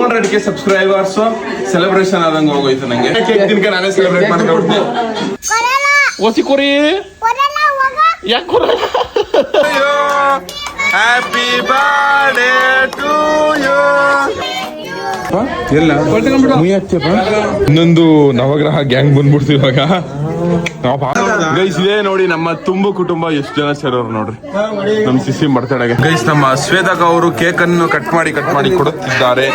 Hundred K subscribers celebration ಆದಂಗ ಹೋಗೋಯ್ತು ನಂಗೆ. Cake ತಿನ್ಕ ನಾನೇ ಸೆಲೆಬ್ರೇಟ್ ಮಾಡ್ಕೊಂಡ್ಬಿಟ್ಟೆ ಒಸಿ ಕುರಿ. ಯಾಕೆ ಹ್ಯಾಪಿ ಬರ್ಡೇ ಟು ಯು ಎಲ್ಲ. ಇನ್ನೊಂದು ನವಗ್ರಹ ಗ್ಯಾಂಗ್ ಬಂದ್ಬಿಡ್ತು ಇವಾಗ. ಗೈಸ್ ಇದೇ ನೋಡಿ ನಮ್ಮ ತುಂಬು ಕುಟುಂಬ ಎಷ್ಟು ಜನ ಸೇರೋರು ನೋಡ್ರಿ. ನಮ್ ಸಿಸಿ ಬರ್ತಡೆಗೆ ಗೈಸ್ ನಮ್ಮ ಶ್ವೇತಕ ಅವರು ಕೇಕ್ ಅನ್ನು ಕಟ್ ಮಾಡಿ ಕಟ್ ಮಾಡಿ ಕೊಡುತ್ತಿದ್ದಾರೆ.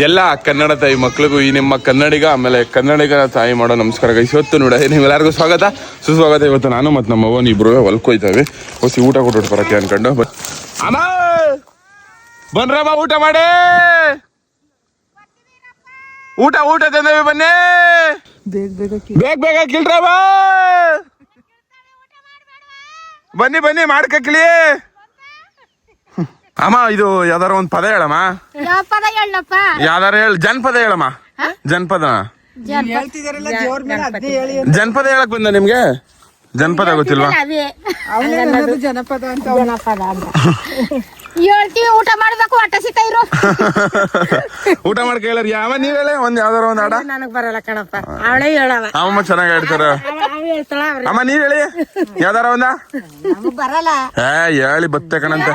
ಎಲ್ಲ ಕನ್ನಡ ತಾಯಿ ಮಕ್ಳಿಗೂ ಈ ನಿಮ್ಮ ಕನ್ನಡಿಗ ಆಮೇಲೆ ಕನ್ನಡಿಗರ ತಾಯಿ ಮಾಡೋ ನಮಸ್ಕಾರ ಗೈಸ್. ಇವತ್ತು ನೋಡ ನೀವೆಲ್ಲರಿಗೂ ಸ್ವಾಗತ. ಸುಸ್ವಾಗತ ಇವತ್ತು ನಾನು ಮತ್ತು ನಮ್ಮ ಅವನ ಇಬ್ರು ಹೊಲ್ಕೊಯ್ತಾವೆ. ಹೊಸಿ ಊಟ ಕೊಟ್ಟು ಬರಕ್ಕೆ ಅನ್ಕೊಂಡು. ಬ- ಅಮ್ಮ ಬನ್ರಮ್ಮ ಊಟ ಮಾಡಿ! ಊಟ ಊಟ ತಂದೇವಿ ಬನ್ನಿ! ಬೇಗ ಬೇಗ ಕಿಲ್ರಮ್ಮ ಬನ್ನಿ ಬನ್ನಿ ಮಾಡ್ಕಕ್ಲಿ ಅಮ್ಮ ಇದು ಯಾವ್ದಾರ ಒಂದ್ ಪದ ಹೇಳಮ್ಮ? ಯಾವ ಪದ ಹೇಳಪ್ಪ? ಯಾವ್ದಾರ ಹೇಳ ಜನಪದ ಹೇಳಮ್ಮ. ಜನಪದ. ಜನಪದ. ಹೇಳಕ್ ಬಂದ ನಿಮ್ಗೆ? ಜನಪದ ಗೊತ್ತಿಲ್ವಾ? ಅವೇ ಜನಪದ ಅಂತ. ಜನಪದ ಅಂತ. ಹೇಳ್ತೀವಿ ಊಟ ಮಾಡ್ಬೇಕು ಹೊಟ್ಟೆ ಇರು. ಊಟ ಮಾಡ್ಕ ಹೇಳರ್ ಯಾವ ನೀವ್ ಹೇಳಿ ಒಂದ್ ಯಾವ್ದಾರ ಒಂದ್ ಆಡ ನನಗ್ ಬರಲ್ಲ ಕಣಪ್ಪ. ಅವಳೇ ಹೇಳವ. ಅಮ್ಮ ಚೆನ್ನಾಗಿ ಹೇಳ್ತಾರ ಅಮ್ಮ ನೀವ್ ಹೇಳಿ. ಯಾವ್ದಾರ ಒಂದ? ಬರಲ್ಲ. ಏ ಹೇಳಿ ಬತ್ತೆ ಕಣಂತ.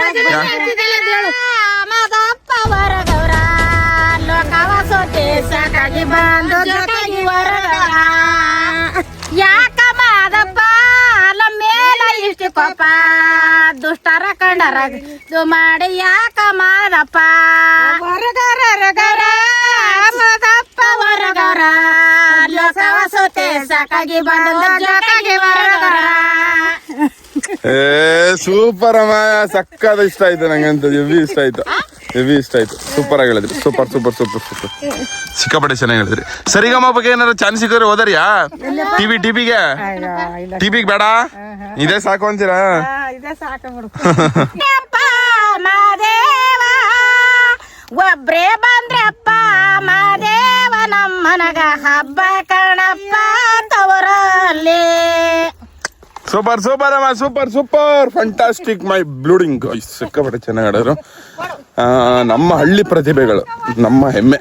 ಯಾಕಮ್ಮ ಅದಪ್ಪ ಸೋತೆ ನಮ್ಮ ಮೇಲೆ ಇಷ್ಟು ಕೋಪ. ದುಷ್ಟರ ಕಂಡರ ಇದು ಮಾಡಿ ಯಾಕ ಮಾದಪ್ಪ ವರಗರ ರಗರ ಮಾದಪ್ಪ ಹೊರಗರ ಲೋಕವ ಸೋತೆ ಸಾಕಾಗಿ ಬಂದ ಜೊತೆಗೆ ವರದವರ ಏ ಸೂಪರ್ ಅಮ್ಮ. ಸಕ್ಕದ ಇಷ್ಟ ಆಯ್ತು ನಂಗೆ ಅಂತ. ಹೆವಿ ಇಷ್ಟ ಆಯ್ತು. ಹೆವಿ ಇಷ್ಟ ಆಯ್ತು. ಸೂಪರ್ ಆಗಿ ಹೇಳಿದ್ರಿ ಸೂಪರ್ ಸೂಪರ್ ಸೂಪರ್ ಸೂಪರ್ ಸಿಕ್ಕಾಪಟ್ಟೆ ಚೆನ್ನಾಗಿ ಹೇಳಿದ್ರಿ. ಸರಿಗಮ್ಮ ಬಗ್ಗೆ ಏನಾರ ಚಾನ್ಸ್ ಸಿಕ್ಕರೆ ಹೋದರಿಯಾ ಟಿವಿ ಟಿವಿಗೆ ಟಿವಿಗೆ ಬೇಡ? ಇದೇ ಸಾಕು ಅಂತೀರಾ? ಇದೇ ಸಾಕು ಅಪ್ಪ ಮಾದೇವ ಒಬ್ರೇ ಬಂದ್ರಪ್ಪ ಮಾದೇವ ನಮ್ಮನಗ ಹಬ್ಬ ಕಣಪ್ಪ ತವರಲ್ಲಿ. ಸೂಪರ್ ಸೂಪರ್ ಅಮ್ಮ ಸೂಪರ್ ಸೂಪರ್. ಫಂಟಾಸ್ಟಿಕ್ ಮೈ ಬ್ಲೂಡಿಂಗ್ ಸಿಕ್ಕಾಪಟ್ಟೆ ಚೆನ್ನಾಗಿ ಆಡೋರು. ನಮ್ಮ ಹಳ್ಳಿ ಪ್ರತಿಭೆಗಳು ನಮ್ಮ ಹೆಮ್ಮೆ.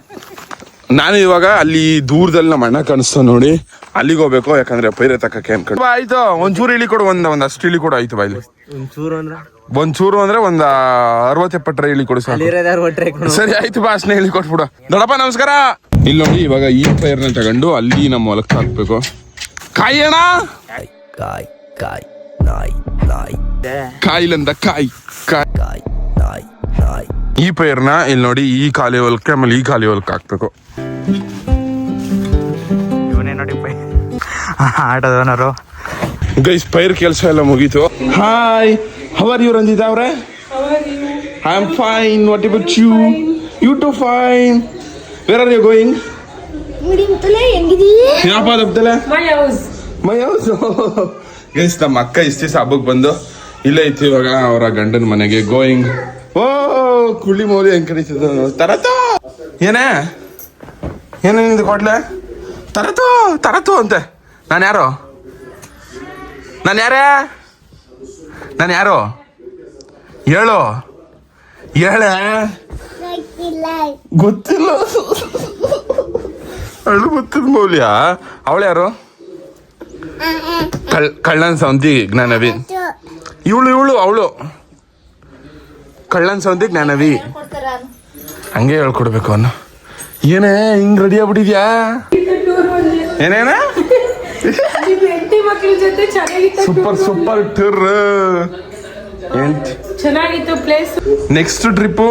ನಾನು ಇವಾಗ ಅಲ್ಲಿ ದೂರದಲ್ಲಿ ನಮ್ಮ ಅಣ್ಣ ಕಾಣಿಸ್ತಾ ನೋಡಿ ಅಲ್ಲಿಗೆ ಹೋಗ್ಬೇಕು ಯಾಕಂದ್ರೆ ಪೈರೆ ತಕ್ಕಕ್ಕೆ ಅನ್ಕೊಂಡು ಆಯ್ತು. ಒಂಚೂರು ಇಳಿ ಕೊಡು ಒಂದ್ ಒಂದ್ ಅಷ್ಟು ಇಳಿ ಕೊಡು ಆಯ್ತು ಬಾ ಇಲ್ಲಿ. ಒಂಚೂರು ಅಂದ್ರೆ? ಒಂದ್ ಅರವತ್ತು ಎಪ್ಪತ್ತರ ಇಳಿ ಕೊಡು ಸರಿ ಆಯ್ತು ಬಾ ಅಷ್ಟೇ ಇಳಿ ಕೊಟ್ಬಿಡು. ದೊಡ್ಡಪ್ಪ ನಮಸ್ಕಾರ. ಇಲ್ಲಿ ನೋಡಿ ಇವಾಗ ಈ ಪೈರ್ನ ತಗೊಂಡು ಅಲ್ಲಿ ನಮ್ಮ ಹೊಲಕ್ಕೆ ಹಾಕ್ಬೇಕು. ಕಾಯಿ ಅಣ್ಣ. ಕಾಯ್. ಕಾಯ್ ನಾಯಿ ನಾಯ್. ಕಾಯಿಲಂದ ಕಾಯಿ ಕಾಯಿ. ಕಾಯ್ ನಾಯ್ ನಾಯ್. ಈ ಪೈರ್ನ ಇಲ್ಲಿ ನೋಡಿ ಈ ಖಾಲಿ ಹೊಲಕ್ಕೆ ಆಮೇಲೆ ಈ ಖಾಲಿ ಹೊಲಕ್ಕೆ ಹಾಕ್ಬೇಕು. ಇವನೇ ನೋಡಿ ಬೈ ಆಟದವನರು. ಗೈಸ್ ಪೈರ್ ಕೆಲಸ ಎಲ್ಲ ಮುಗೀತು. ಹಾಯ್ ಹವರ್ ಯು ರಂಜಿತಾ ಅವ್ರೆ? I am fine what about you you too fine where are you going my house my house guys, ನಮ್ಮ ಅಕ್ಕ ಇಷ್ಟ ದಿವಸ ಹಬ್ಬಕ್ಕೆ ಬಂದು ಇಲ್ಲೇ ಇತ್ತು ಇವಾಗ ಅವರ ಗಂಡನ ಮನೆಗೆ ಗೋಯಿಂಗ್. ಓ ಕುಳಿ ಮೌಲಿ ಹೆಂಗ್ ತರತು! ಏನೇ? ಏನೇ ನಿಂದು ಕೊಡ್ಲೆ? ತರತು ತರತು ಅಂತೆ. ನಾನು ಯಾರು? ನಾನು ಯಾರೇ? ನಾನು ಯಾರು? ಹೇಳು. ಹೇಳ? ಗೊತ್ತಿಲ್ಲ. ಅಳು ಗೊತ್ತಿದ್ ಮೌಲ್ಯ. ಅವಳು ಯಾರು? ಕಳ್ ಕಳ್ಳನ್ ಸೌಂದಿ ಜ್ಞಾನವಿ. ಇವಳು ಇವಳು ಅವಳು. ಕಳ್ಳನ್ ಸೌಂದಿ ಜ್ಞಾನವಿ. ಹಂಗೆ ಹೇಳ್ಕೊಡ್ಬೇಕು ಅವನು. ಏನೇ ಹಿಂಗ್ ರೆಡಿ ಆಗ್ಬಿಟ್ಟಿದ್ಯಾ? ಏನೇನ? ಸೂಪರ್ ಸೂಪರ್ ಟೂರ್ ಚೆನ್ನಾಗಿತ್ತು ಪ್ಲೇಸ್ ನೆಕ್ಸ್ಟ್ ಟ್ರಿಪ್ಪು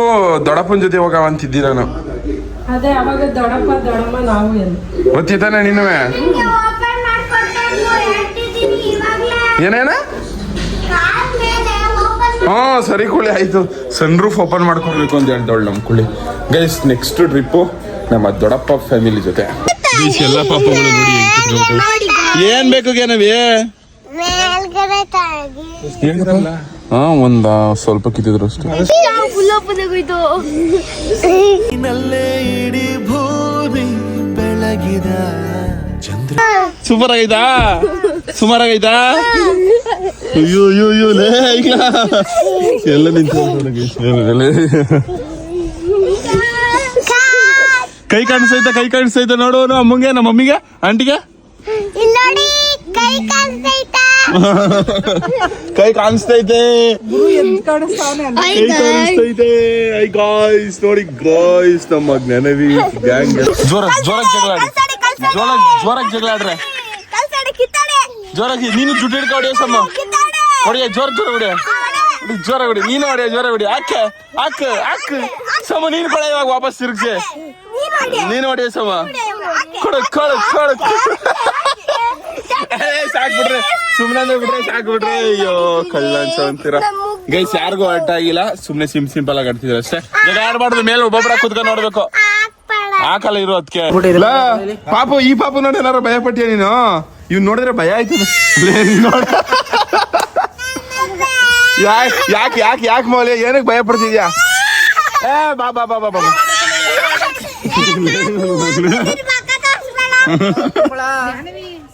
ದೊಡ್ಡಪ್ಪನ ಜೊತೆ ಹೋಗವ ಅಂತಿದ್ದಿ ನಾನು. ಅದೇ ಅವಾಗ ದೊಡಪ್ಪ ದೊಡಮ್ಮ ನಾವು ಗೊತ್ತಿದ್ದಾನೆ ನಿನ್ನವೇ ನೀನುವೆ ಏನೇನ? ಹಾ ಸರಿ ಕುಳಿ ಆಯ್ತು. ಸನ್ ರೂಫ್ ಓಪನ್ ಮಾಡ್ಕೊಡ್ಬೇಕು ಅಂತ ಹೇಳ್ದವಳು ನಮ್ಮ ಕುಳಿ. ಗೈಸ್ ನೆಕ್ಸ್ಟ್ ಟ್ರಿಪ್ಪು ನಮ್ಮ ದೊಡ್ಡಪ್ಪ ಫ್ಯಾಮಿಲಿ ಜೊತೆ. ಎಲ್ಲ ಪಾಪಗಳು ನೋಡಿ. ಏನ್ ಬೇಕು ಏನವೇ ಹಾ ಒಂದ ಸ್ವಲ್ಪ ಕಿತ್ತಿದ್ರು ಅಷ್ಟೇ. ನಲ್ಲೇ ಇಡೀ ಭೂಮಿ ಬೆಳಗಿದ ಚಂದ್ರ. ಸೂಪರ್ ಆಗೈತಾ? ಸುಮಾರಾಗೈತಾ? ಅಯ್ಯೋ ಅಯ್ಯೋ ಅಯ್ಯೋ ಲೇ ಈಗ. ಎಲ್ಲ ನಿಂತು ಕೈ ಕಾಣಿಸೈತ ಕೈ ಕಾಣಿಸೈತ ನೋಡು ಅಮ್ಮಂಗೆ ನಮ್ಮ ಮಮ್ಮಿಗೆ ಆಂಟಿಗೆ. ನೋಡಿ ಕೈ ಕಾಣಿಸ್ತೈತಾ ಕೈ ಕಾಣಿಸ್ತೈತೆ ಐ ಗಾಯ್ಸ್ ನೋಡಿ ಗಾಯ್ಸ್ ನಮ್ಮ ಜ್ಞಾನವಿ ಗ್ಯಾಂಗ್ ಜೋರ ಜಗಳ ಜ್ವರ ಜೋರಾಗಿ ಜೋರಾಗಿ ಜಗಳಾಡ್ರೆ ಜೋರಾಗಿ ನೀನು ದುಡ್ಡು ಹಿಡ್ಕೊ ಹೊಡಿಯ ಸಮ್ಮ ಹೊಡಿಯ ಜೋರ ಜೋರ ಹೊಡಿಯ. ಬಿಡಿ ಜೋರ ಹೊಡಿ ನೀನು ಹೊಡಿಯ ಜೋರ ಹೊಡಿ. ಹಾಕ ಹಾಕ ಹಾಕ ಸಮ ನೀನು ಕೊಡ ಇವಾಗ ವಾಪಸ್ ತಿರುಗಿಸಿ. ನೀನು ಹೊಡಿಯ ಸಮ. ಕೊಡು ಕೊಡು ಕೊಡು. ಏ, ಸಾಕ್ ಬಿಡ್ರಿ ಸುಮ್ಮನೆ ಅಂದ್ರೆ ಬಿಡ್ರೆ ಸಾಕ್ ಬಿಡ್ರಿ ಅಯ್ಯೋ ಕಳ್ಳ ಅನ್ಸ ಅಂತೀರ. ಗೈಸ್ ಯಾರಿಗೂ ಅಡ್ಡ ಆಗಿಲ್ಲ. ಸುಮ್ಮನೆ ಸಿಂ ಸಿಂಪಲ್ ಆಗಿ ಆಡ್ತಿದ್ರು ಅಷ್ಟೇ. ಜಗ ಆಡ್ಬಾರ್ದು ಮೇಲೆ ಒಬ್ಬೊಬ್ಬರ ಕುತ್ಕೊಂಡು ನೋಡ್ಬೇಕು. ಹಾಕಲ್ಲ ಇರೋ ಅದಕ್ಕೆ ಪಾಪು ಈ ಪಾಪು ನೋಡಿ ಏನಾರ ಭಯ ಪಟ್ಟಿಯ ನೀನು? ಇವ್ ನೋಡಿದ್ರೆ ಭಯ ಆಯ್ತದೆ. ಲೇ, ನೀನ್ ನೋಡ. ಯಾಕೆ ಯಾಕೆ ಯಾಕೆ ಯಾಕೆ ಮೌಲ್ಯ? ಏನಕ್ಕೆ ಭಯ ಪಡ್ತಿದ್ಯಾ? ಏ ಬಾ ಬಾ ಬಾ ಬಾ ಬಾ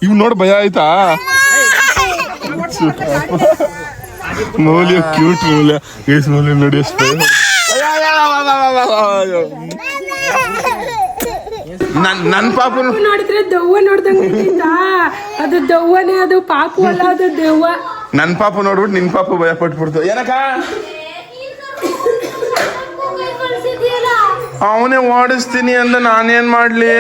ಇವ್ ನೋಡ್ ಭಯ ಆಯ್ತಾ? ಮೌಲ್ಯ ಕ್ಯೂಟ್ ಮೌಲ್ಯ. ಏಸ್ ಮೌಲ್ಯ ನೋಡಿ ಅಷ್ಟೇ. ನನ್ ನನ್ ಪಾಪನು ನೋಡಿದ್ರೆ ದೆವ್ವ ನೋಡ್ದಂಗ? ಅದು ದೆವ್ವನೇ ಅದು ಪಾಪು ಅಲ್ಲ ಅದು ದೆವ್ವ. ನನ್ ಪಾಪ ನೋಡ್ಬಿಟ್ಟು ನಿನ್ ಪಾಪ ಭಯ ಪಟ್ಬಿಡ್ತು. ಏನಕ್ಕ? ಅವನೇ ಓಡಿಸ್ತೀನಿ ಅಂದ ನಾನೇನ್ ಮಾಡ್ಲಿ?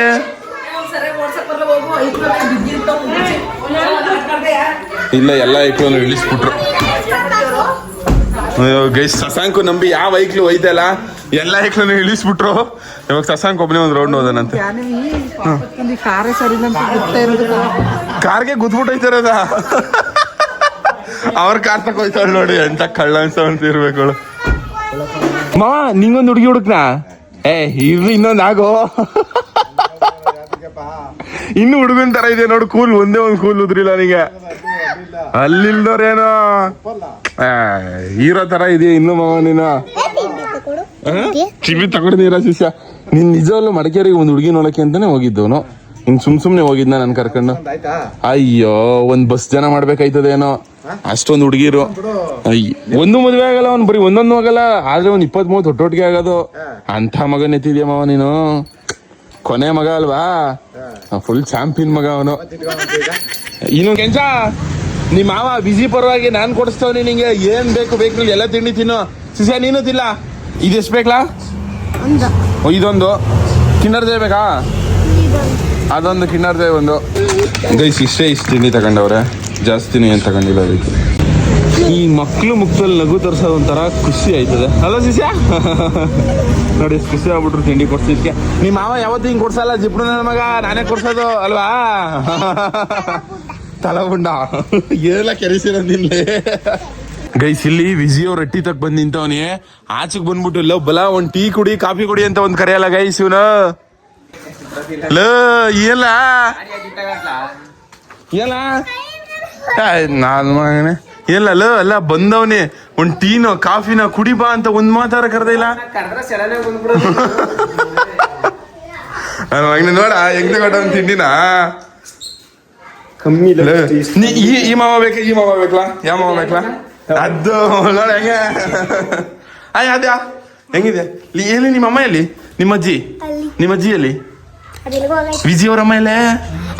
ಇಲ್ಲ ಎಲ್ಲ ಐಕ್ಳು ಇಳಿಸ್ಬಿಟ್ರು. ಗೈಸ್ ಸಸಾಂಕು ನಂಬಿ ಯಾವ ಐಕ್ಲು ಒಯ್ದಲ್ಲ ಎಲ್ಲ ಐಕ್ಲನ್ನು ಇಳಿಸ್ಬಿಟ್ರು. ಇವಾಗ ಸಸಾಂಕ್ ಒಬ್ಬನೇ ಒಂದು ರೌಂಡ್ ಹೋದನಂತೆ. ಕಾರ ಸರಿ ಅಂತ ಗೊತ್ತಾ ಇರೋದು ಕಾರ್ಗೆ ಗುದ್ಬಿಟ್ಟೈತಾರದ ಅವ್ರ ಕಾರ್ ತಗೋಯ್ತಾಳ ನೋಡಿ ಎಂತ ಕಳ್ಳ ಅನ್ಸಂತ ಇರ್ಬೇಕು ಮಾ ಮಾವ ನಿಂಗೊಂದು ಹುಡುಗಿ ಹುಡುಕ್ನಾ? ಏ ಇರ್ಲಿ ಇನ್ನೊಂದು ಆಗೋ. ಇನ್ನು ಹುಡುಗನ್ ತರ ಇದೆ ನೋಡು ಕೂಲ್ ಒಂದೇ ಒಂದು ಕೂಲ್ ಉದ್ರಿಲ್ಲ ನನಗೆ ಅಲ್ಲಿಲ್ದವ್ರೇನೋ ಹೀರೋ ತರ ಇದೆಯಾ ಇನ್ನು ಮಾವ ನೀನು? ಟಿವಿ ತಗೊಂಡಿದ್ದೀರ ಶಿಷ್ಯ. ನೀನ್ ನಿಜವಲ್ಲೂ ಮಡಿಕೇರಿಗೆ ಒಂದು ಹುಡುಗಿ ನೋಡಕ್ಕೆ ಅಂತಾನೆ ಹೋಗಿದ್ದವನು? ಹಿಂಗ್ ಸುಮ್ ಸುಮ್ನೆ ಹೋಗಿದ್ನ ನನ್ ಕರ್ಕೊಂಡು? ಅಯ್ಯೋ ಒಂದ್ ಬಸ್ ಜನ ಮಾಡ್ಬೇಕಾಯ್ತದೇನೋ? ಅಷ್ಟೊಂದ್ ಹುಡುಗಿರು. ಒಂದು ಮದ್ವೆ ಆಗಲ್ಲ ಅವ್ನ್ ಬರೀ ಒಂದೊಂದು ಆಗಲ್ಲ ಆದ್ರೆ ಒಂದ್ ಇಪ್ಪತ್ ಮೂವತ್ ಒಟ್ಟೊಟ್ಟಿಗೆ ಆಗೋದು ಅಂತ ಮಗನ್ ಎತ್ತಿದ್ಯಾ ಮಾವ ನೀನು? ಕೊನೆ ಮಗ ಅಲ್ವಾ? ಫುಲ್ ಚಾಂಪಿಯನ್ ಮಗ ಅವನು. ಇನ್ನು ಕೆಂಚ? ನಿಮ್ ಮಾವ ಬಿಸಿ ಪರವಾಗಿ ನಾನ್ ಕೊಡಿಸ್ತವ್ನಿ ನಿಂಗೆ. ಏನ್ ಬೇಕು ಬೇಕು ಎಲ್ಲ ತಿಂಡಿ ತಿನ್ನು. ಸಿಸಿಯ ನೀನು ತಿಲ್ಲ ಇದೆಷ್ಟು ಬೇಕಲಾ? ಇದೊಂದು. ಕಿನ್ನರ್ ಜೈ ಬೇಕಾ? ಅದೊಂದು ಕಿನ್ನರ್ ಜೈ ಒಂದು. ಗೈಸ್ ಇಷ್ಟೇ ಇಷ್ಟು ತಿಂಡಿ ತಗೊಂಡವ್ರೆ. ಜಾಸ್ತಿನೂ ಏನು ತಗೊಂಡಿಲ್ಲ ಅದಕ್ಕೆ. ಈ ಮಕ್ಳು ಮುಖದಲ್ಲಿ ನಗು ತರ್ಸೋದು ಒಂಥರ ಖುಷಿ ಆಯ್ತದೆ. ಅಲ್ಲ ಶಿಷ್ಯ ನೋಡಿ ಖುಷಿ ಆಗ್ಬಿಟ್ರು ತಿಂಡಿ ಕೊಡ್ಸಿದ್ಕೆ ನಿಮ್ಮ ಮಾವ ಯಾವತ್ತು ಹಿಂಗೆ ಕೊಡ್ಸಲ್ಲ. ಜಿಪ್ಡು ನನ್ನ ಮಗ ನಾನೇ ಕೊಡ್ಸೋದು ಅಲ್ವಾ? ತಲಬುಂಡ ಏನೆಲ್ಲ ಕೆರೆಸಿರೋ ನಿನ್ನೆ. ಗೈಸ್ ಇಲ್ಲಿ ವಿಜಿಯೋ ರಟ್ಟಿ ತಕ್ ಬಂದ್ ನಿಂತವನಿ. ಆಚೆಗೆ ಬಂದ್ಬಿಟ್ಟು ಲವ್ ಬಲ ಒಂದ್ ಟೀ ಕುಡಿ ಕಾಫಿ ಕುಡಿ ಅಂತ ಒಂದ್ ಕರೆಯಲ್ಲ ಗೈಸ್ ಇವನ? ಲೋ ಏಲ್ಲ ಏಲ್ಲ ನಾನು ಮಗನೇ. ಇಲ್ಲ ಲೋ ಅಲ್ಲ ಬಂದವನೇ. ಒಂದ್ ಟೀನೋ ಕಾಫಿನೋ ಕುಡಿ ಬಾ ಅಂತ ಒಂದ್ ಮಾತಾರ ಕರ್ದ ಇಲ್ಲ. ನನ್ನ ಮಗನ ನೋಡ ಹೆಂಗ್ ತಗೊಂಡ ತಿಂಡಿನ? ಕಮ್ಮಿ ಲೇ, ನೀ- ಈ ಈ ಮಾವ ಬೇಕಾ ಈ ಮಾವ ಬೇಕಲ್ಲ ಯಾವ ಮಾವ ಬೇಕಲ್ಲ ಅದು ನೋಡ ಹೆಂಗೆ. ಆಯ್ ಅದ್ಯಾ ಹೆಂಗಿದೆ? ಇಲ್ಲಿ ಎಲ್ಲಿ ನಿಮ್ಮ ಅಮ್ಮ ಎಲ್ಲಿ? ನಿಮ್ಮ ಅಜ್ಜಿ? ನಿಮ್ಮ ಅಜ್ಜಿ ಎಲ್ಲಿ? ವಿಜಿ ಅವ್ರ ಅಮ್ಮ ಎಲ್ಲೇ?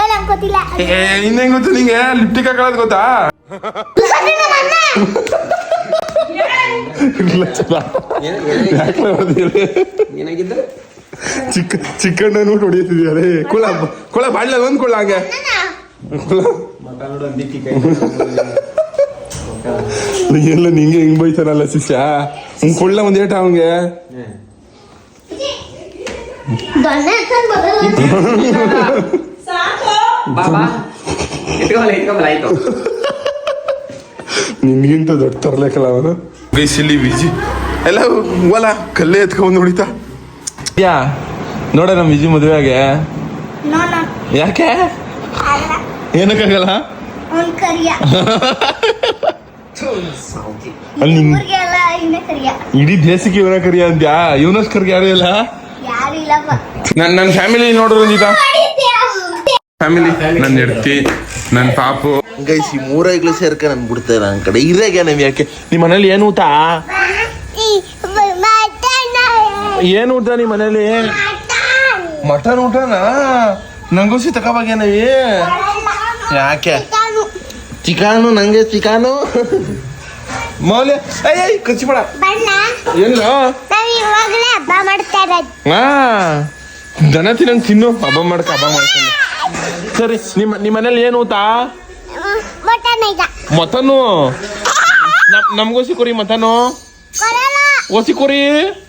ನಂಗೆ ಗೊತ್ತಿಲ್ಲ. ಏ ಇನ್ನ ಹೆಂಗ್ ಗೊತ್ತು ನಿಂಗೆ? ಲಿಪ್ಟಿಕ್ ಹಾಕೊಳ್ಳೋದು ಗೊತ್ತಾ? ಇಲ್ಲ ಚಿಕ್ಕ ಚಿಕ್ಕಣ್ಣ ನೋಟ್ ಹೊಡಿತಿದ್ಯಾರೆ ಕುಳ ಕುಳ ಬಾಡ್ಲ ಒಂದ್ ಕುಳ ಹಂಗೆ. ಎಲ್ಲ ನಿಂಗೆ ಹಿಂಗ್ ಬೈತಾನಲ್ಲ ಶಿಷ್ಯ? ಹಿಂಗ್ ಕುಳ್ಳ ಒಂದ್ ಏಟ ನಿನ್ಗಿಂತ ದೊಡ್ಡ ತರ್ಲೇಕಲ್ಲ ಅವನು? ಬೇಸಿಲಿ ವಿಜಿ. ಎಲ್ಲ ಹೋಗಲ್ಲ ಕಲ್ಲೇ ಎತ್ಕೊಂಡ್ ಹೊಡಿತಾ. ಯಾ ನೋಡ ನಮ್ಮ ವಿಜಿ ಮದುವೆಗೆ ಯಾಕೆ. ಏನಕ್ಕಾಗಲ್ಲ? ಅವ್ನ್ ಕರಿಯ ಅಲ್ಲಿ ನಿಂಗ್ ಊರಿಗೆಲ್ಲ ಇನ್ನೇ ಕರಿಯ. ಇಡೀ ದೇಶಕ್ಕೆ ಇವನ ಕರಿಯ ಅಂತ್ಯಾ ಇವನಷ್ಟು ಕರ್ಗೆ ಯಾರು ಇಲ್ಲ? ಯಾರು ಇಲ್ಲಪ್ಪ ನನ್ ನನ್ನ ಫ್ಯಾಮಿಲಿ ನೋಡ್ರು ರಂಜಿತಾ ಫ್ಯಾಮಿಲಿ ನನ್ನ ಹೆಡ್ತಿ ನನ್ನ ಪಾಪು. ಗೈಸ್ ಈ ಮೂರೈಗ್ಲು ಸೇರ್ಕ ನನ್ ಬಿಡ್ತಾರೆ ನನ್ನ ಕಡೆ. ಇರಾಗ ನಮ್ ಯಾಕೆ? ನಿಮ್ಮ ಮನೇಲಿ ಏನು ಊಟ? ಏನು ಊಟ ನಿಮ್ಮ ಮನೇಲಿ? ಮಟನ್. ಊಟನಾ? ನಂಗೋಸಿ ತಗೋಬಾಗೇನವಿ ಯಾಕೆ? ಚಿಕಾನು. ನಂಗೆ ಚಿಕಾನು. ಮೌಲ್ಯ ಅಯ್ಯ ಕಚ್ಚಿ ಬೇಡ ಏನು ಎಲ್ಲ? ನಾವ್ ಇವಾಗಲೇ ಹಬ್ಬ ಮಾಡ್ತಾ ಹಾ. ದನ ತಿನ್ನಂಗ್ ತಿನ್ನು. ಹಬ್ಬ ಮಾಡ್ಕ ಹಬ್ಬ ಮಾಡ್ಕೊಂಡು ಸರಿ ನಿಮ್ಮ ನಿಮ್ಮ ಮನೇಲಿ ಏನು ಊಟ? ಮತನು ಮಟನು ನಮ್ಗೋಸಿ ಕುರಿ ಮಟನು ಕೊರಲ್ಲ ಓಸಿ ಕುರಿ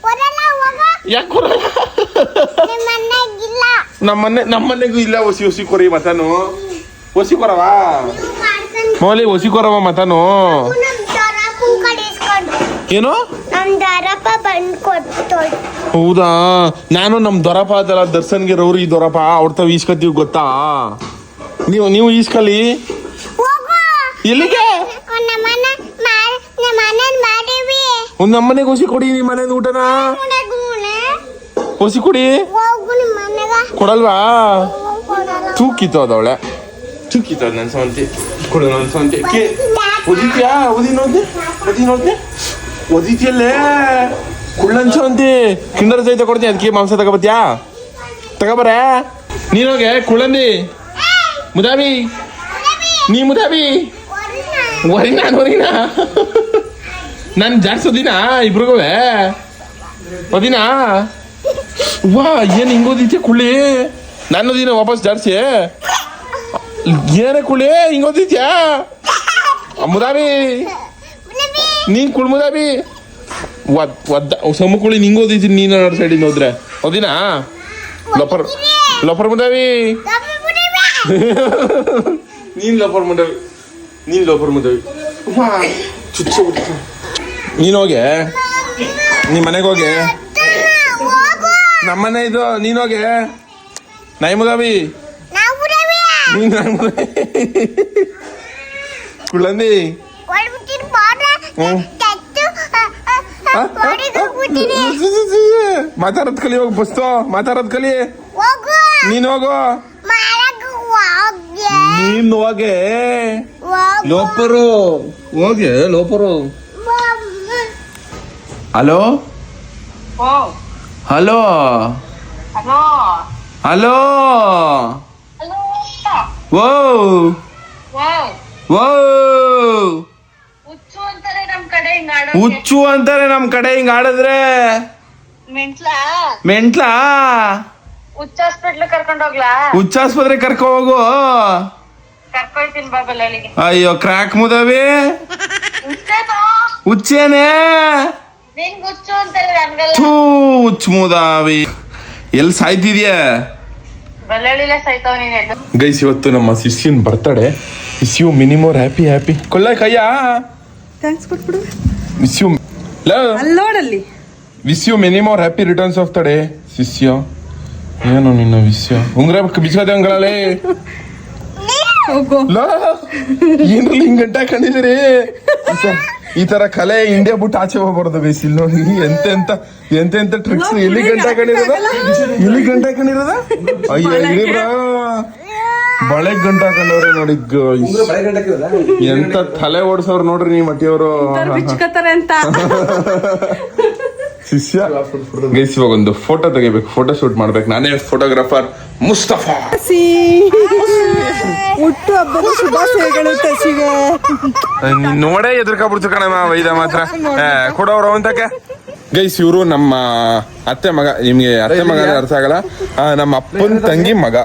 ಕೊರಲ್ಲ ಹೋಗ. ಯಾಕೆ ಕೊರಲ್ಲ ನಮ್ಮನೆ ನಮ್ಮನೆಗೂ ನಮ್ಮ ಮನೆ ನಮ್ಮ ಮನೆಗೂ ಇಲ್ಲ ಒಸಿ ಹೊಸಿ ಕೊರಿ ಮಟನು ಒಸಿ ಕೊರವ ಮೌಲಿ ಒಸಿ ಕೊರವ ಮತನು ಏನು? ಹೌದಾ? ನಾನು ನಮ್ ದೊರಪ ಅದಲ್ಲ ದರ್ಶನ್ಗೆ ಈ ದೊರಪ ಅವ್ರ ತಾವ್ ಈಸ್ಕೊತೀವಿ ಗೊತ್ತಾ? ನೀವು ನೀವು ಈಸ್ಕಲಿ? ಹೋಗು ಎಲ್ಲಿಗೆ? ಒಂದ್ ನಮ್ಮನೆ ಹೊಸಿ ಕೊಡಿ ನಿಮ್ಮ ಮನೆ ಊಟನ. ಒಸಿ ಹೊಸಿ ಕೊಡಿ ಹೋಗು ಮನೆಗ. ಕೊಡಲ್ವಾ? ತೂಕಿತ್ತು ಅದವಳೆ ತೂಕಿತ್ತು ನನ್ನ ನನ್ ಸವಂತಿ ಕೊಡು ನನ್ ಸವಂತಿ ಕೇ ಒದಿತ್ಯಾ ಒದಿ ನೋಡ್ದೆ ಒದಿ ನೋಡ್ದೆ ಒದಿತಿಯಲ್ಲೇ ಕುಳ್ಳನ್ ಸವಂತಿ ಕಿಂಡರ್ ಜೈ ತಗೊಡ್ತೀನಿ ಅದಕ್ಕೆ ಮಾಂಸ ತಗೋಬತ್ಯಾ ತಗೋಬರ ನೀನೋಗೆ ಕುಳ್ಳಂದಿ ಮುದಾಬಿ ನೀ ಮುದಾಬಿ ವರಿನಾ ವರಿನಾ ನಾನು ಜಾಸ್ತಿ ಓದಿನಾ ಇಬ್ರಿಗೂ ಓದಿನ ವಾ ಏನ್ ಹಿಂಗೋದಿತ್ಯ ಕುಳ್ಳಿ ನಾನು ದಿನ ವಾಪಸ್ ಜಾಡ್ಸಿ ಏನೇ ಕುಳಿ ಹಿಂಗ ಓದಿದ್ಯಾ ಮುದಾಬಿ ನೀನ್ ಕುಳ್ ಮುದಾಬಿ ಒದ್, ಒದ್ದ, ಸಮ ಕುಳಿ ನಿಂಗ ಓದಿದ್ದೀನಿ ನೀನು ನೋಡ್ ಸೈಡಿಂದ ಹೋದ್ರೆ. ಓದಿನಾ ಲೋಪರ್ ಲೋಪರ್ ಮುದಾವಿ ನೀನ್ ಲೋಪರ್ ಮುದಾವಿ ನೀನ್ ಲೋಪರ್ ಮುದಾವಿ ಚುಚ್ಚ ನೀನ್ ಹೋಗೆ. ನಿಮ್ ಮನೆಗೆ ಹೋಗೆ. ನಮ್ಮನೆ ಇದು, ನೀನ್ ಹೋಗೆ. ನಾಯಿ ಮುದಾವಿ ನೀನ್ ನಾಯಿ ಮುದಾವಿ ಕುಳ್ಳಂದಿ ಹೊಡ್ಬಿಟ್ಟಿರ್ ಬಾರ ಹ್ಮ್. ತೆತ್ತು ಹೊಡಿದ್ಬಿಟ್ಟಿರಿ ಮಾತಾಡೋದ್ ಕಲಿ ಹೋಗಿ ಬಸ್ತು ಮಾತಾಡೋದ್ ಕಲಿ ಹೋಗು ನೀನ್ ಹೋಗು ಮಾಡಕ್ ಹೋಗ್ಯ ನೀನ್ ಹೋಗೆ ಹೋಗು ಲೋಪರು ಹೋಗೆ ಲೋಪರು ಹಲೋ ಹಲೋ ಹಲೋ ಓ ಓ ಹುಚ್ಚು ಅಂತಾರೆ ನಮ್ ಕಡೆ ಹಿಂಗ್ ಹುಚ್ಚು ಅಂತಾರೆ ನಮ್ ಕಡೆ ಹಿಂಗ್ ಆಡಿದ್ರೆ? ಮೆಂಟ್ಲಾ? ಮೆಂಟ್ಲಾ? ಹುಚ್ಚ ಹಾಸ್ಪಿಟ್ಲ್ ಕರ್ಕೊಂಡ್ ಹೋಗ್ಲಾ? ಹುಚ್ಚಾಸ್ಪತ್ರೆ ಕರ್ಕೊ ಹೋಗು. ಕರ್ಕೊಯ್ತೀನಿ ಬಾಬಲ್ ಅಲ್ಲಿಗೆ ಅಯ್ಯೋ ಕ್ರಾಕ್ ಮುದವಿ. ಹುಚ್ಚೇನೋ? ಹುಚ್ಚೇನೆ. ನಿಂಗ್ ಹುಚ್ಚು ಅಂತಾರೆ ನನ್ಗಲ್ಲ. ಥೂ ಹುಚ್ಚ ಮುದಾವಿ. ಎಲ್ಲಿ ಸಾಯ್ತಿದ್ಯಾ? ಗೈಸ್ ಇವತ್ತು ನಮ್ಮ ಶಿಷ್ಯನ್ birthday wish you many more happy happy ಕೊಲ್ಲ ಕಯ್ಯ. ಥ್ಯಾಂಕ್ಸ್ ಕೊಟ್ಬಿಡು ವಿಸ್ ಯು ಅಲ್ಲಿ ನೋಡಲ್ಲಿ wish you many more happy returns of the day ಶಿಷ್ಯ. ಏನು ನಿನ್ನ ವಿಷಯ ಉಂಗ್ರ ಲೋ. ಏನ್ರಲ್ಲಿ ಹಿಂಗ್ ಗಂಟ ಕಂಡಿದ್ದೀರಿ ಈ ತರ- ಕಲೆ ಇಂಡಿಯಾ ಬಿಟ್ಟು ಆಚೆ ಹೋಗ್ಬಾರ್ದು ಬೇಸ್ ಇಲ್ಲಿ ನೋಡಿ ಎಂತ ಎಂತ ಎಂತ ಎಂತ ಟ್ರಿಕ್ಸ್ ಇಲ್ಲಿ ಗಂಟ ಹಾಕೊಂಡಿರೋದ? ಇಲ್ಲಿ ಗಂಟ ಹಾಕೊಂಡಿರೋದ? ಅಯ್ಯೋ ಇರಿ ಬ್ರಾ ಬಳೆ ಗಂಟ ಹಾಕೊಂಡವ್ರೆ ನೋಡಿ. ಎಂತ ತಲೆ ಓಡಿಸೋರು ನೋಡ್ರಿ ನೀವು ಮಟ್ಟಿಯವರು ಅಂತ. ಶಿಷ್ಯ. ಗೈಸ್ ಇವಾಗ ಒಂದು ಫೋಟೋ ತೆಗಿಬೇಕು ಫೋಟೋ ಶೂಟ್ ಮಾಡ್ಬೇಕು. ನಾನೇ ಫೋಟೋಗ್ರಾಫರ್ ಮುಸ್ತಫಾ. ಹುಟ್ಟು ಹಬ್ಬದ ಶುಭಾಶಯಗಳು ತಸಿಗೆ. ನೀನ್ ನೋಡೇ ಎದುರ್ಕೊಬಿಡ್ತು ಕಣಮ್ಮ ವೈದ ಮಾತ್ರ. ಕೊಡೋರು ಅಂತಕ್ಕೆ ಗೈಸ್ ಇವರು ನಮ್ಮ ಅತ್ತೆ ಮಗ ನಿಮ್ಗೆ ಅತ್ತೆ ಮಗ ಅರ್ಥ ಆಗಲ್ಲ. ನಮ್ಮ ಅಪ್ಪನ ತಂಗಿ ಮಗ.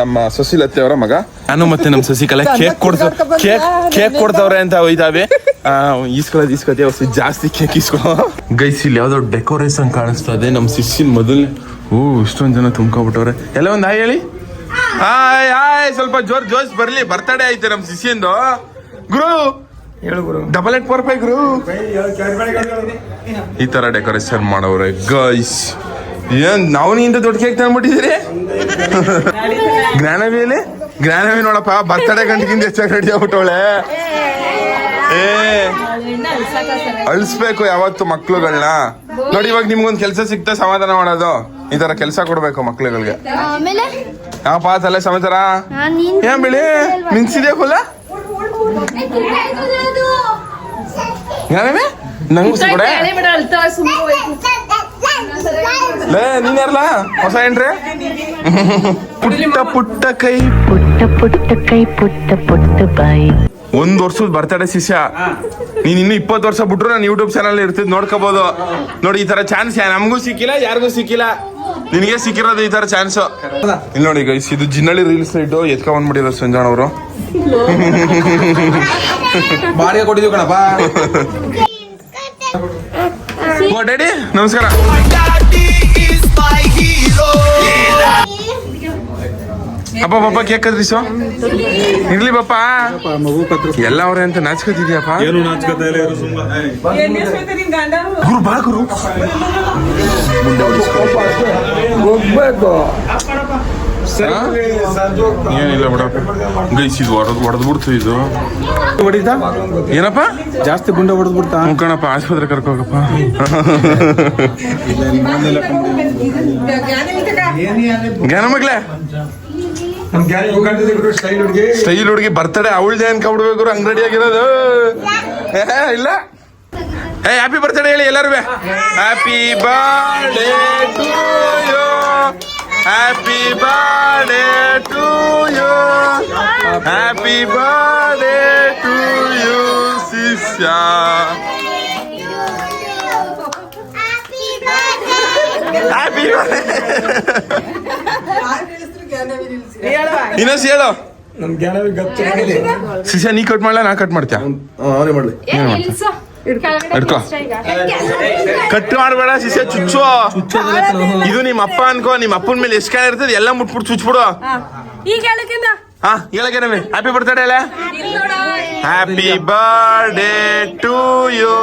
ನಮ್ಮ ಸಸಿಲತ್ತೆ ಅವರ ಮಗ. ನಾನು ಮತ್ತೆ ನಮ್ಮ ಸಸಿಕಲೆ ಕೇಕ್ ಕೊಡ್ತ ಕೇಕ್ ಕೇಕ್ ಕೊಡ್ತಾವ್ರೆ ಅಂತ ಹೋಯ್ತಾವೆ ಈಸ್ಕೊಳ್ಳೋದು ಈಸ್ಕೊತೀವಿ ಅವ್ರು ಜಾಸ್ತಿ ಕೇಕ್ ಇಸ್ಕೊ ಗೈಸ್ ಇಲ್ಲಿ ಯಾವ್ದೋ ಡೆಕೋರೇಷನ್ ಕಾಣಿಸ್ತಾ ಇದೆ. ನಮ್ಮ ಸಿಸ್ಸಿನ ಮೊದಲನೇ ಓ ಇಷ್ಟೊಂದು ಜನ ತುಂಬ್ಕೊಬಿಟ್ಟವ್ರೆ. ಎಲ್ಲ ಒಂದು ಹಾಯ್ ಹೇಳಿ. ಹಾಯ್ ಹಾಯ್ ಸ್ವಲ್ಪ ಜೋರ್ ಜೋಶ್ ಬರ್ಲಿ. ಬರ್ತಡೇ ಐತೆ ನಮ್ಮ ಸಿಸ್ಸಿಂದು ಗುರು! ಹೇಳು ಗುರು. ಡಬಲ್ ಏಟ್ ಫೋರ್ ಫೈವ್ ಗುರು. ಈ ತರ ಡೆಕೋರೇಷನ್ ಮಾಡವ್ರೆ. ಗೈಸ್ ಏನ್ ನಾವು ನಿಂದ ದೊಡ್ಡ ಕೇಕ್ ತಂದ್ಬಿಟ್ಟಿದ್ದೀರಿ ಜ್ಞಾನವಿಯಲ್ಲಿ ಜ್ಞಾನವಿ ನೋಡಪ್ಪ ಬರ್ತಡೇ ಗಂಟೆಗಿಂತ ಹೆಚ್ಚಾಗಿ ರೆಡಿ ಆಗ್ಬಿಟ್ಟವಳೆ ಏ ಅಳಿಸ್ಬೇಕು ಯಾವತ್ತು ಮಕ್ಳುಗಳನ್ನ ನೋಡಿ ಇವಾಗ ನಿಮ್ಗೊಂದು ಕೆಲಸ ಸಿಕ್ತಾ ಸಮಾಧಾನ ಮಾಡೋದು ಈ ತರ ಕೆಲಸ ಕೊಡ್ಬೇಕು ಮಕ್ಳುಗಳಿಗೆ ಆಮೇಲೆ ಯಾವಪ್ಪ ತಲೆ ಸಮಾಚಾರ ನೀನ್ ಏನ್ ಬಿಳಿ ಮಿನ್ಸಿದೆ ಫುಲ್ಲ ಜ್ಞಾನವೇ ನಂಗೂ ಸಿಗೋಡೆ ಲೇ ಹೊಸ ಏನ್ರಿ ಪುಟ್ಟ ಪುಟ್ಟ ಕೈ ಪುಟ್ಟ ಪುಟ್ಟ ಕೈ ಪುಟ್ಟ ಪುಟ್ಟ ಬಾಯಿ. ಒಂದ್ ವರ್ಷದ ಬರ್ತಡೆ ಶಿಷ್ಯ. ನೀನ್ ಇನ್ನು ಇಪ್ಪತ್ತು ವರ್ಷ ಬಿಟ್ರು ನಾನು ಯೂಟ್ಯೂಬ್ ಚಾನಲ್ ಇರ್ತಿದ್ ನೋಡ್ಕೋಬಹುದು ನೋಡಿ ಈ ತರ ಚಾನ್ಸ್ ನಮಗೂ ಸಿಕ್ಕಿಲ್ಲ ಯಾರಿಗೂ ಸಿಕ್ಕಿಲ್ಲ. ನಿನಗೆ ಸಿಕ್ಕಿರೋದು ಈ ತರ ಚಾನ್ಸ್ ಇಲ್ಲಿ ನೋಡಿ ಗೈಸ್ ಇದು ಜಿನ್ನಳ್ಳಿ ರೀಲ್ಸ್ ಇಟ್ಟು ಎತ್ಕೊಂಡ್ ಬಂದ್ಬಿಟ್ಟಿದ್ರು ಸಂಜಾಣ ಅವರು. ಬಾಡಿಗೆ ಕೊಟ್ಟಿದ್ವಿ ಕಣಪ್ಪ. ಡ್ಯಾಡಿ ನಮಸ್ಕಾರ ಅಪ್ಪ ಪಾಪ ಕೇಕ್ ಕದ್ರಿ ಸೊ ಇರ್ಲಿ ಪಾಪ. ಎಲ್ಲ ಅವ್ರೆ ಅಂತ ನಾಚ್ಕೋತಿದ್ಯಪ್ಪ? ಏನು ನಾಚ್ಕತಾ ಇಲ್ಲ ಇರು ಸುಮ್ಮನೆ ಗುರು ಬಾ ಗುರು. ಏನಿಲ್ಲ ಬಿಡ ಗೈಸ್ ಇದು ಹೊಡೆದ್ ಹೊಡೆದ್ ಬಿಡ್ತು ಇದು. ಹೊಡಿತಾ? ಏನಪ್ಪ? ಜಾಸ್ತಿ ಗುಂಡ ಹೊಡೆದ್ ಬಿಡ್ತಾ ಕಣಪ್ಪ ಆಸ್ಪತ್ರೆ ಕರ್ಕೋಗಪ್ಪ ಜ್ಞಾನ ಮಗ್ಲೆ? ಸ್ಟೈಲ್ ಹುಡುಗಿ ಬರ್ತಡೆ ಅವಳ್ದೇ ಅನ್ಕೊಂಡ್ಬಿಡ್ಬೇಕು ಹಂಗ್ ರೆಡಿ ಆಗಿರೋದು. ಏ, ಇಲ್ಲ? ಏ ಹ್ಯಾಪಿ ಬರ್ತಡೇ ಹೇಳಿ ಎಲ್ಲರೂ happy birthday to you happy birthday to you happy birthday to you ಶಿಷ್ಯ ಹ್ಯಾಪಿ ಇನ್ನೊಂದು ಹೇಳು. ನಮ್ ಜ್ಞಾನವೇ ಗಚ್ಚ ಶಿಷ್ಯ ನೀ ಕಟ್ ಮಾಡ್ಲಾ ನಾ ಕಟ್ ಮಾಡ್ತೀಯ? ಅವನೇ ಮಾಡ್ಲಿ. ಕಟ್ ಮಾಡಬೇಡ ಸಿಸೆ ಚುಚ್ಚು ಇದು ನಿಮ್ಮ ಅಪ್ಪ ಅನ್ಕೋ ನಿಮ್ಮ ಅಪ್ಪನ ಮೇಲೆ ಎಷ್ಟು ಕಾಲ ಇರ್ತದೆ ಎಲ್ಲ ಮುಟ್ಬಿಟ್ಟು ಚುಚ್ಬಿಡು ಈಗ ಹಾ ಹೇಳಕ್ಕೆ ಹ್ಯಾಪಿ ಬರ್ತಡೇ ಅಲ್ಲ ಹ್ಯಾಪಿ ಬರ್ಡೇ ಟು ಯು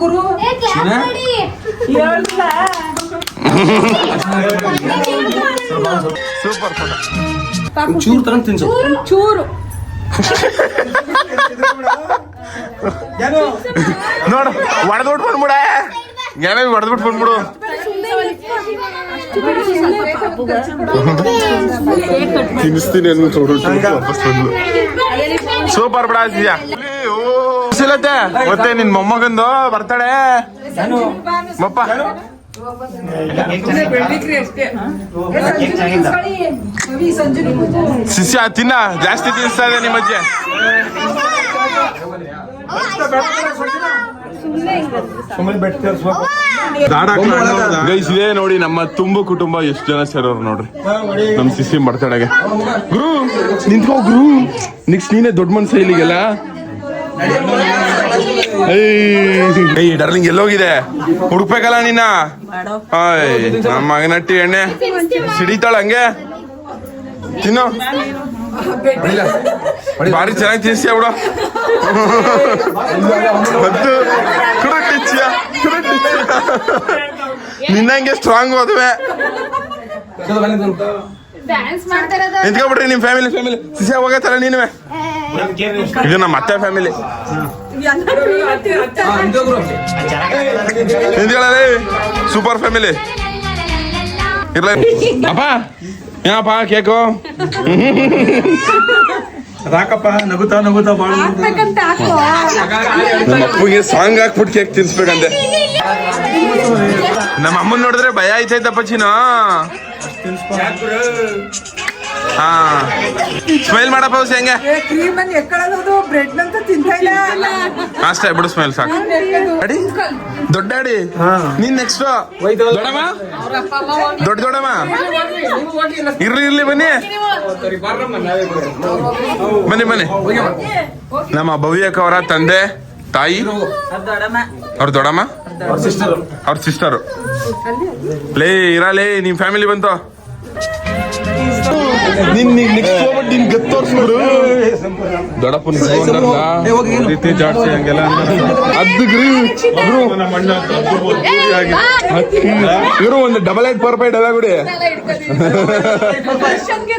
ಗುರು ಸೂಪರ್ ಚೂರು ತರ ತಿನ್ಸು. ಚೂರು. ನೋಡು ಹೊಡೆದ್ಬಿಟ್ಟು ಬಂದ್ಬಿಡ ಏನೇ ಹೊಡೆದ್ಬಿಟ್ಟು ಬಂದ್ಬಿಡು ತಿನ್ನಿಸ್ತೀನಿ ಅನ್ನು ವಾಪಸ್ ಬಂದ್ಲು ಸೂಪರ್ ಬಿಡ ಸಿಲತ್ತೆ. ಮತ್ತೆ ನಿನ್ ಮೊಮ್ಮಗಂದು ಬರ್ತಾಳೆ ಮಪ್ಪ. ಶಿಷ್ಯ ತಿನ್ನ. ಜಾಸ್ತಿ ತಿನ್ನಿಸ್ತಾ ಇದೆ ನಿಮ್ಮ ಅಜ್ಜಿ. ಗೈಸ್ ಇದೇ ನೋಡಿ ನಮ್ಮ ತುಂಬು ಕುಟುಂಬ ಎಷ್ಟು ಜನ ಸೇರೋರು ನೋಡ್ರಿ. ನಮ್ ಸಿಸಿ ಬರ್ತಡೆಗೆ ಗುರು ನಿಂತ್ಕೋ ಗುರು. ನೆಕ್ಸ್ಟ್ ನೀನೇ ದೊಡ್ಡ ಮನ್ಸ ಇಲ್ಲಿಗೆಲ್ಲ. ಏಯ್. ಡರ್ಲಿಂಗ್ ಎಲ್ಲೋಗಿದೆ? ಹುಡುಕ್ಬೇಕಲ್ಲ ನಿನ್ನ? ಆಯ್ ನಮ್ಮ ಮಗನಟ್ಟಿ ಎಣ್ಣೆ. ಸಿಡಿತಾಳ ಹಂಗೆ? ತಿನ್ನು. ಭಾರಿ ಚೆನ್ನಾಗಿ ತಿನ್ಸಿಯ ಬಿಡು. ಮತ್ತು ನಿನ್ನಂಗೆ ಸ್ಟ್ರಾಂಗ್ ಹೋದ್ವೆ ನಿಂತ್ಕೊಬಿಡ್ರಿ ನಿಮ್ ಫ್ಯಾಮಿಲಿ ಫ್ಯಾಮಿಲಿ ಸಿಸಿ ಹೋಗತ್ತಲ್ಲ ನೀನುವೆ? ಇದು ನಮ್ಮ ಅತ್ತೆ ಫ್ಯಾಮಿಲಿ ನಿಂತ್ಕೊಳ್ಳಿ ಸೂಪರ್ ಫ್ಯಾಮಿಲಿ ಇರ್ಲ. ಅಪ್ಪ ಏನಪ್ಪ ಕೇಕು? ರಾಕಪ್ಪ ನಗುತ್ತಾ ನಗುತ್ತಾ ಬಾಳ ನಮ್ಮ ಅಪ್ಪಗೆ ಸಾಂಗ್ ಹಾಕ್ಬಿಟ್ಟು ಕೇಕ್ ತಿನ್ಸ್ಬೇಕಂತೆ ನಮ್ಮ ಅಮ್ಮನ್ ನೋಡಿದ್ರೆ ಭಯ ಆಯ್ತೈತಪ್ಪ ಚಿನ್ನು ಹಾ. ಸ್ಮೈಲ್ ಮಾಡಪ್ಪ ಹೌಸ್ ಹೆಂಗೆ? ಕ್ರೀಮ್ ಅನ್ನು ಎಕ್ಕಳೋದು ಬ್ರೆಡ್ ಅಂತ ತಿಂತಾ ಇಲ್ಲ. ಅಷ್ಟೇ ಬಿಡು ಸ್ಮೈಲ್ ಸಾಕು. ಅಡಿ ದೊಡ್ಡ ಅಡಿ. ನೀನ್ ನೆಕ್ಸ್ಟ್ ದೊಡ್ಡಮ್ಮ? ದೊಡ್ಡ ದೊಡ್ಡಮ್ಮ? ಇರ್ಲಿ ಇರ್ಲಿ ಬನ್ನಿ. ಬನ್ನಿ ಬನ್ನಿ. ನಮ್ಮ ಭವ್ಯಕ್ ಅವರ ತಂದೆ ತಾಯಿ. ಅವ್ರ ದೊಡ್ಡಮ್ಮ? ಅವ್ರ ಸಿಸ್ಟರ್ ಲೇ ಇರಲೇ ನಿಮ್ ಫ್ಯಾಮಿಲಿ ಬಂತ? ನಿನ್ ನೆಕ್ಸ್ಟ್ ಹೋಗ್ಬಿಟ್ಟು ನಿನ್ ಗತ್ ತೋರ್ಸ್ಬಿಡು. ದೊಡ್ಡಪ್ಪನ ರೀತಿ ಜಾಡ್ಸಿ ಹಂಗೆಲ್ಲ ಅದು ಇವರು ಒಂದು double eight four five double ಗುಡಿ.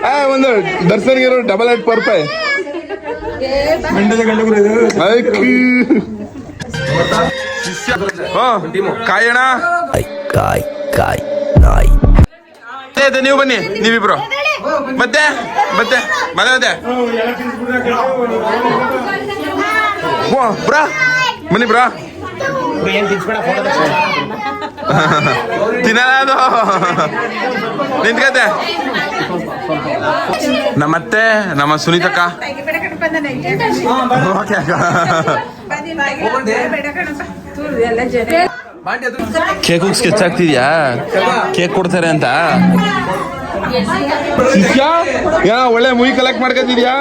ಆ, ಒಂದು ದರ್ಶನ್ಗೆ ಇರೋ ಡಬಲ್ ಏಟ್ ಪರ್ ಪೈ ಓ ಕಾಯಣ. ಕಾಯ್ ಕಾಯ್ ಕಾಯ್ ನಾಯ್. ನೀವು ಬನ್ನಿ ನೀವಿಬ್ರು. ಮತ್ತೆ ಮತ್ತೆ ಮತ್ತೆ ಮತ್ತೆ. ಓ ಬ್ರಾ. ಬನ್ನಿ ಬ್ರಾ. ತಿನ್ನಲ್ಲ ಅದು ನಿಂತ್ಕತೆ ನಮ್ಮತ್ತೆ ನಮ್ಮ ಸುನೀತಕ್ಕ ಓಕೆ ಅಕ್ಕ ಕೇಕ್ ಸ್ಕೆಚ್ ಆಗ್ತಿದ್ಯಾ ಕೇಕ್ ಕೊಡ್ತಾರೆ ಅಂತ ಶಿಷ್ಯ? ಯಾ ಒಳ್ಳೆ ಮುಯಿ ಕಲೆಕ್ಟ್ ಮಾಡ್ಕೊತಿದ್ಯಾ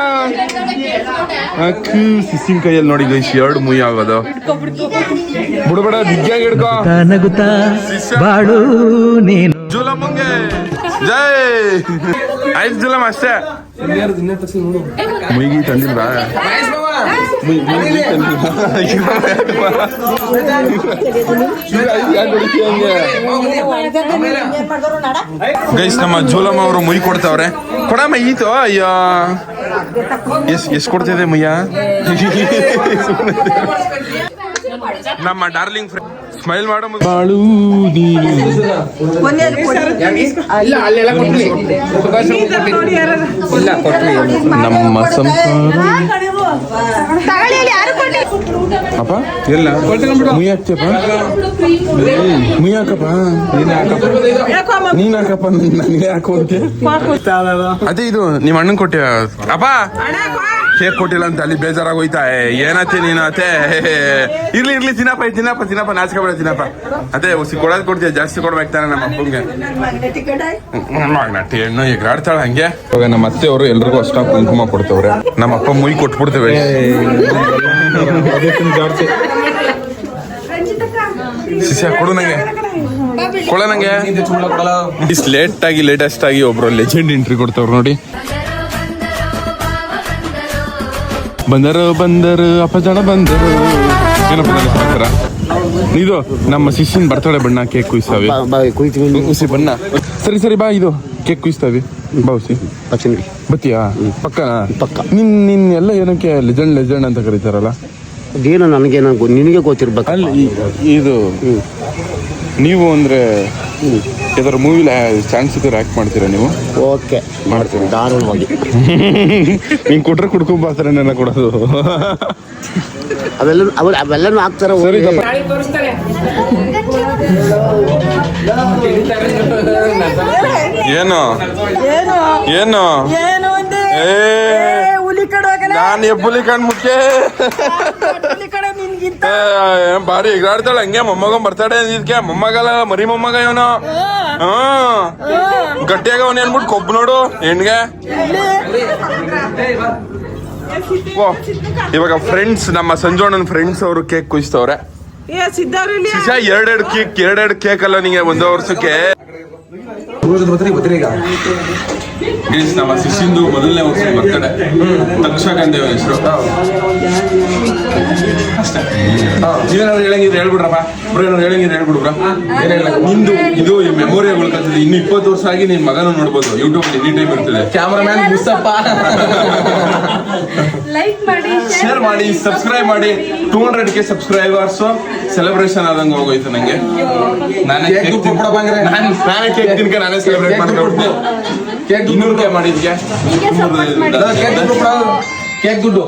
ಅಕ್ಕ ಸಿಸ್ಸಿನ ಕೈಯಲ್ಲಿ ನೋಡಿ ಗೈಸ್ ಎರಡು ಮುಯಿ ಆಗೋದು. ಬಿಡಬೇಡ ಬಿಗ್ಗಿಯಾಗಿ ಹಿಡ್ಕೋ. ನಗುತ್ತಾ ಬಾಳು ನೀನು. ಜುಲಮ್ ಜೈ. ಐದು ಜುಲಮ್ ಅಷ್ಟೇ. ಮುಯಿಗಿ ತಂದಿಲ್ವಾ? ಗೈಸ್ ನಮ್ಮ ಜೂಲಮ್ಮ ಅವರು ಮುಯ್ ಕೊಡ್ತಾವ್ರೆ. ಕೊಡಮ್ಮ ಈತು ಅಯ್ಯೋ. ಎಸ್ ಎಷ್ಟು ಕೊಡ್ತಿದೆ ಮುಯ್ಯ? ನಮ್ಮ ಡಾರ್ಲಿಂಗ್ ಫ್ರೆಂಡ್. ಸ್ಮೈಲ್ ಮಾಡೋ ಬಾಳು ನೀನು. ನಮ್ಮ ಸಂಸಾರ. ಅಪ್ಪ? ಎಲ್ಲ ಮುಯ್ಯಾಕ್ತಿಯಪ್ಪ ಮುಯ್ಯಾಕಪ್ಪ ಮುಯ್ ಹಾಕಪ್ಪ ನೀನ್ ಹಾಕಪ್ಪ ನೀನ್ ಹಾಕಪ್ಪ ನನಗೆ ಹಾಕು ಅಂತೆ? ಅದೇ ಇದು ನಿಮ್ಮ ಅಣ್ಣನ್ ಕೊಟ್ಟಿ ಅಪ್ಪ! ಕೇಕ್ ಕೊಟ್ಟಿಲ್ಲ ಅಂತ ಅಲ್ಲಿ ಬೇಜಾರಾಗೋಯ್ತಾ? ಏನತ್ತೆ ನೀನು ಅತ್ತೆ? ಇರ್ಲಿ ಇರ್ಲಿ ತಿನ್ನಪ್ಪ ತಿನ್ನಪ್ಪ ತಿನ್ನಪ್ಪ ನಾಚ್ಕೊಬೇಡ ತಿನ್ನಪ್ಪ. ಅದೇ ಉಸಿ ಕೊಡೋದ್ ಕೊಡ್ತೀಯ? ಜಾಸ್ತಿ ಕೊಡ್ಬೇಕು ತಾನೆ ನಮ್ಮ ಅಪ್ಪಂಗೆ. ಮ್ಯಾಗ್ನೆಟ್ ಹೆಣ್ಣು ಎಗರಾಡ್ತಾಳ ಹಂಗೆ. ಇವಾಗ ನಮ್ಮ ಅತ್ತೆ ಅವರು ಎಲ್ರಿಗೂ ಅಷ್ಟ ಕುಂಕುಮ ಕೊಡ್ತವ್ರೆ. ನಮ್ಮ ಅಪ್ಪ ಮುಯ್ ಕೊಟ್ಬಿಡ್ತೇವೆ. ಶಿಷ್ಯ ಕೊಡು ನಂಗೆ. ಕೊಡ ನಂಗೆ. ಲೇಟ್ ಆಗಿ ಲೇಟೆಸ್ಟ್ ಆಗಿ ಒಬ್ರು ಲೆಜೆಂಡ್ ಎಂಟ್ರಿ ಕೊಡ್ತವ್ರು ನೋಡಿ. ಬಂದರು ಬಂದರು ಅಪಜಣ ಬಂದರು. ಏನಪ್ಪ ನನ್ನ ಸಮಾಚಾರ? ಇದು ನಮ್ಮ ಶಿಷ್ಯನ್ ಬರ್ತಾಳೆ ಬಣ್ಣ ಕೇಕ್ ಕುಯ್ಸ್ತಾವೆ. ಉಸಿ ಬಣ್ಣ. ಸರಿ ಸರಿ ಬಾ ಇದು ಕೇಕ್ ಕುಯ್ಸ್ತಾವೆ. ಬಾವುಸಿ ಬತ್ತಿಯಾ ಪಕ್ಕ ಪಕ್ಕ. ನಿನ್ ನಿನ್ ಎಲ್ಲ ಏನಕ್ಕೆ ಲೆಜೆಂಡ್ ಲೆಜೆಂಡ್ ಅಂತ ಕರೀತಾರಲ್ಲ? ಅದೇನೋ ನನಗೆ ನಿನಗೆ ಗೊತ್ತಿರ್ಬೇಕು. ಅಲ್ಲಿ ಇದು ನೀವು ಅಂದ್ರೆ ಯಾವ್ದಾರ ಮೂವಿಲಿ ಚಾನ್ಸ್ ಇದ್ರೆ ಆಕ್ಟ್ ಮಾಡ್ತೀರಾ ನೀವು? ಓಕೆ ಮಾಡ್ತೀನಿ ದಾರುಣವಾಗಿ. ನೀನ್ ಕೊಟ್ರೆ ಕುಡ್ಕೊಂಡ್ ಬರ್ತಾರೆ ನನ್ನ ಕೊಡೋದು. ಅವೆಲ್ಲ ಅವ್ರು ಅವೆಲ್ಲನೂ ಹಾಕ್ತಾರ ಸರಿ ಏನು? ಏನು? ಏ ನಾನು ಎಬ್ಬುಲಿ ಕಣ್ಮುಕ್ಕೆ ಏ, ಭಾರಿ ಎಗರಾಡ್ತಾಳ ಹಂಗೆ ಮೊಮ್ಮಗ ಬರ್ತಾಡೆ ಅಂದಿದ್ಕೆ ಮೊಮ್ಮಗಲ್ಲ ಮರಿ ಮೊಮ್ಮಗ ಇವನು. ಹ್ಮ್ ಗಟ್ಟಿಯಾಗ ಅವನ್ ಏನ್ಬಿಟ್ಟು ಕೊಬ್ಬು ನೋಡು ಹೆಣ್ಗೆ. ಓ ಇವಾಗ ಫ್ರೆಂಡ್ಸ್ ನಮ್ಮ ಸಂಜೋಣನ್ ಫ್ರೆಂಡ್ಸ್ ಅವರು ಕೇಕ್ ಕುಯ್ಸ್ತವ್ರೆ. ಶಿಶಾ ಎರಡೆರಡು ಕೇಕ್ ಎರಡೆರಡು ಕೇಕ್ ಅಲ್ಲ ನಿಂಗೆ ಒಂದು ವರ್ಷಕ್ಕೆ. ಗೈಸ್ ನಮ್ಮ ಶಿಶಿಂದು ಮೊದಲನೇ ವರ್ಷ ಬರ್ತಡೆ ತಕ್ಷಕ ಅಂತ ಹೆಸರು. ನೀವೇನಾದ್ರು ಹೇಳಂಗಿದ್ರೆ ಹೇಳ್ಬಿಡ್ರಪ್ಪ. ಬ್ರೋ ಏನಾದ್ರು ಹೇಳಂಗಿದ್ರೆ ಹೇಳ್ಬಿಡ್ರ ಬ್ರೋ. ನಿಂದು ಇದು ಮೆಮೊರಿ ಕಲ್ತಿದೆ ಇನ್ನು ಇಪ್ಪತ್ತು ವರ್ಷ ಆಗಿ ನಿನ್ ಮಗನ ನೋಡ್ಬೋದು. ಯೂಟ್ಯೂಬ್ ಎನಿ ಟೈಮ್ ಇರ್ತದೆ. ಕ್ಯಾಮ್ರಾಮ್ಯಾನ್ ಮುಸ್ತಪ್ಪ ಲೈಕ್ ಮಾಡಿ ಶೇರ್ ಮಾಡಿ ಸಬ್ಸ್ಕ್ರೈಬ್ ಮಾಡಿ. Two hundred K subscribers celebration ಆದಂಗೆ ಹೋಗೋಯ್ತು ನಂಗೆ. ನಾನೇ ಕೇಕ್ ನಾನೇ ನಾನೇ ಕೇಕ್ ತಿನ್ಕ ನಾನೇ ಸೆಲೆಬ್ರೇಟ್ ಮಾಡ್ಕೊಂಡು. ಕೇಕ್ ಇನ್ನೂರು ರೂಪಾಯಿ ಮಾಡಿದ್ಗೆ ಕೇಕ್ ದುಡ್ಡು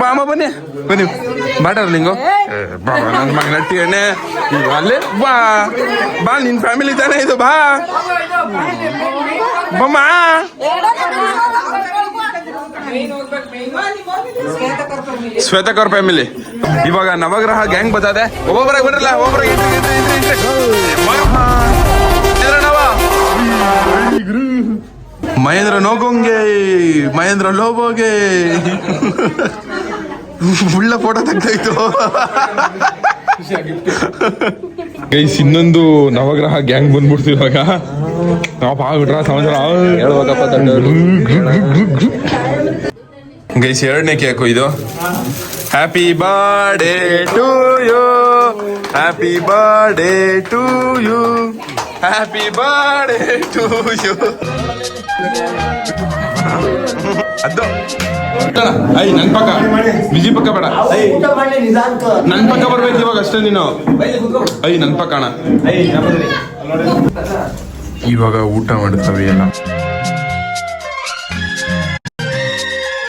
ಬಾಮ ಬನ್ನಿ ಬನ್ನಿ ಬಾ ಡಾರ್ಲಿಂಗು ಬಾ ನನ್ನ ಮಗ ನಟ್ಟಿ ಎಣ್ಣೆ ಈಗ ಅಲ್ಲೇ ಬಾ ಬಾ ನಿನ್ ಫ್ಯಾಮಿಲಿ ತಾನೇ ಇದು ಬಾ ಬಮ್ಮ ಶ್ವೇತಕ್ ಅವ್ರ ಫ್ಯಾಮಿಲಿ ಇವಾಗ ನವಗ್ರಹ ಗ್ಯಾಂಗ್ ಬತ್ತದೆ ಒಬ್ಬೊಬ್ಬರ ಬರಲ್ಲ ಒಬ್ಬರ ಮಹೇಂದ್ರ ನೋಗೋಂಗೆ, ಮಹೇಂದ್ರ ಲೋಬೋಗೆ ಉಳ್ಳ ಫೋಟೋ ತೆಗ್ದಾಯ್ತು. ಗೈಸ್ ಇನ್ನೊಂದು ನವಗ್ರಹ ಗ್ಯಾಂಗ್ ಬಂದ್ಬಿಡ್ತು ಇವಾಗ. ನಾವು ಆಗ್ಬಿಟ್ರ ಸಮಾಚಾರ. ಗೈಸ್ ಎರಡನೇ ಕೇಕು ಇದು. Happy birthday to you happy birthday to you happy birthday to you ಅದ್ದು ಅಣ್ಣ, ಐ ನನ್ ಪಕ್ಕ. ವಿಜಿ ಪಕ್ಕ ಬೇಡ. ನನ್ ಪಕ್ಕ ಬರ್ಬೇಕು ಇವಾಗ ಅಷ್ಟೇ ನೀನು. ಐ ನನ್ ಪಕ್ಕ ಅಣ್ಣ. ಇವಾಗ ಊಟ ಮಾಡ್ತವೆ ಎಲ್ಲ